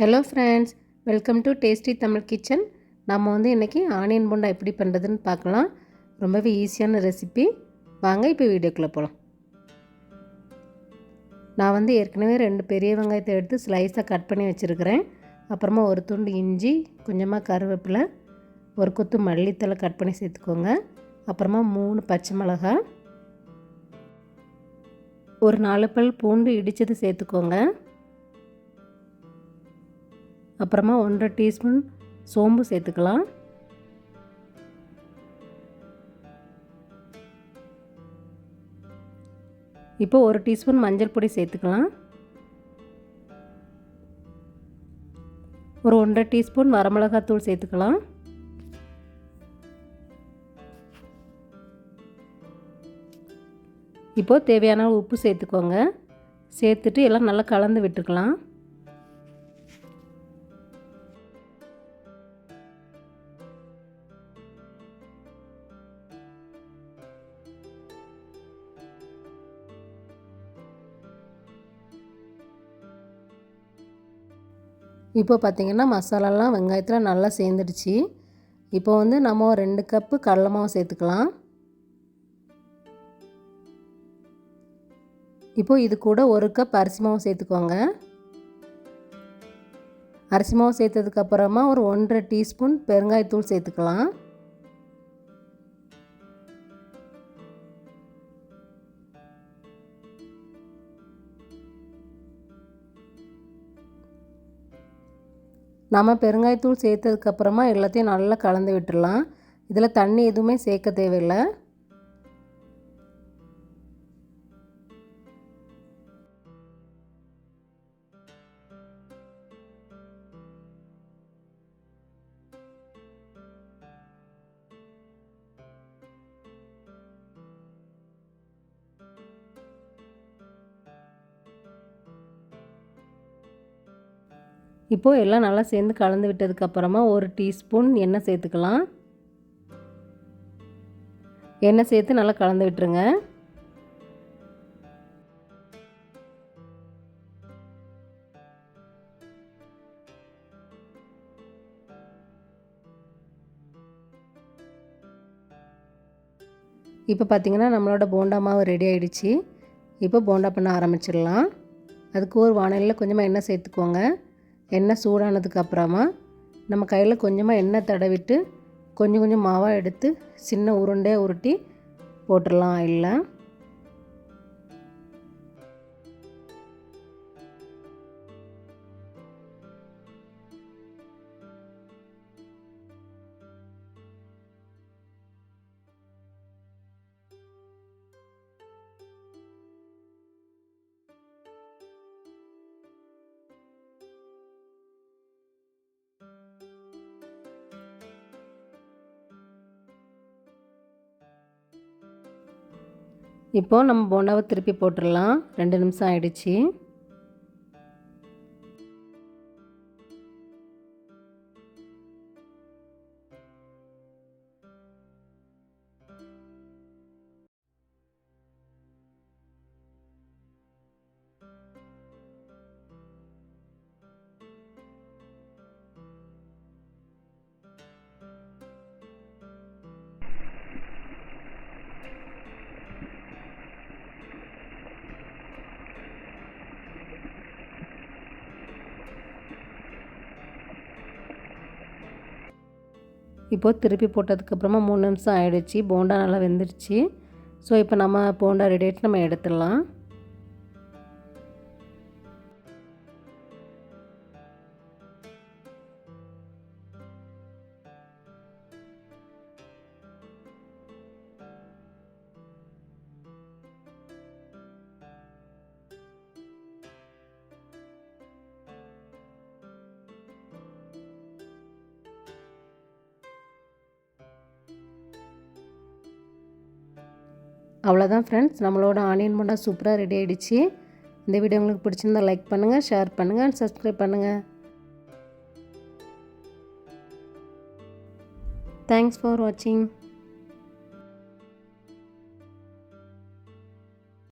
Hello friends welcome to tasty Tamil kitchen நம்ம வந்து இன்றைக்கி ஆனியன் போண்டா எப்படி பண்ணுறதுன்னு பார்க்கலாம். ரொம்பவே ஈஸியான ரெசிபி வாங்க இப்போ வீடியோக்குள்ளே போகலாம் நான் வந்து ஏற்கனவே ரெண்டு பெரிய வெங்காயத்தை எடுத்து ஸ்லைஸாக கட் பண்ணி வச்சுருக்கிறேன். அப்புறமா ஒரு துண்டு இஞ்சி கொஞ்சமாக கருவேப்பிலை ஒரு கொத்து மல்லித்தலை கட் பண்ணி சேர்த்துக்கோங்க. அப்புறமா மூணு பச்சை மிளகாய் ஒரு நாலு பல் பூண்டு இடித்தது சேர்த்துக்கோங்க. அப்புறமா ஒன்றரை டீஸ்பூன் சோம்பு சேர்த்துக்கலாம். இப்போ ஒரு டீஸ்பூன் மஞ்சள் பொடி சேர்த்துக்கலாம். ஒரு ஒன்றரை டீஸ்பூன் வரமிளகாத்தூள் சேர்த்துக்கலாம். இப்போது தேவையான உப்பு சேர்த்துக்கோங்க. சேர்த்துட்டு எல்லாம் நல்லா கலந்து விட்டுக்கலாம். இப்போ பார்த்திங்கன்னா மசாலாலாம் வெங்காயத்தில் நல்லா சேர்ந்துடுச்சு. இப்போ வந்து நம்ம ரெண்டு கப்பு கடலை மாவு சேர்த்துக்கலாம். இப்போது இது கூட ஒரு கப் அரிசி மாவு சேர்த்துக்கோங்க. அரிசி மாவு சேர்த்ததுக்கப்புறமா ஒரு ஒன்றரை டீஸ்பூன் பெருங்காயத்தூள் சேர்த்துக்கலாம். நம்ம பெருங்காயத்தூள் சேர்த்ததுக்கப்புறமா எல்லாத்தையும் நல்லா கலந்து விட்டுடலாம். இதில் தண்ணி எதுவுமே சேர்க்க தேவையில்லை. இப்போது எல்லாம் நல்லா சேர்ந்து கலந்து விட்டதுக்கப்புறமா ஒரு டீஸ்பூன் எண்ணெய் சேர்த்துக்கலாம். எண்ணெய் சேர்த்து நல்லா கலந்து விட்டுருங்க. இப்போ பார்த்திங்கன்னா நம்மளோட போண்டா மாவு ரெடி ஆகிடுச்சு இப்போ போண்டா பண்ண ஆரம்பிச்சிடலாம். அதுக்கு ஒரு வானலில் கொஞ்சமாக எண்ணெய் சேர்த்துக்கோங்க. எண்ணெய் சூடானதுக்கு அப்புறமா நம்ம கையில் கொஞ்சமாக எண்ணெய் தடவிட்டு கொஞ்சம் கொஞ்சம் மாவாக எடுத்து சின்ன உருண்டையாக உருட்டி போட்டுடலாம் இல்லை? இப்போது நம்ம போண்டாவை திருப்பி போட்டுடலாம். ரெண்டு நிமிஷம் ஆகிடுச்சி இப்போது திருப்பி போட்டதுக்கப்புறமா மூணு நிமிஷம் ஆகிடுச்சி போண்டா நல்லா வெந்துடுச்சு ஸோ இப்போ நம்ம போண்டா ரெடி ஆகிட்டு நம்ம எடுத்துடலாம். அவ்வளோதான் ஃப்ரெண்ட்ஸ் நம்மளோட ஆனியன் போண்டா சூப்பராக ரெடி ஆகிடுச்சு இந்த வீடியோ உங்களுக்கு பிடிச்சிருந்தா லைக் பண்ணுங்கள் ஷேர் பண்ணுங்கள் அண்ட் சப்ஸ்கிரைப் பண்ணுங்கள் தேங்க்ஸ் ஃபார் வாட்சிங்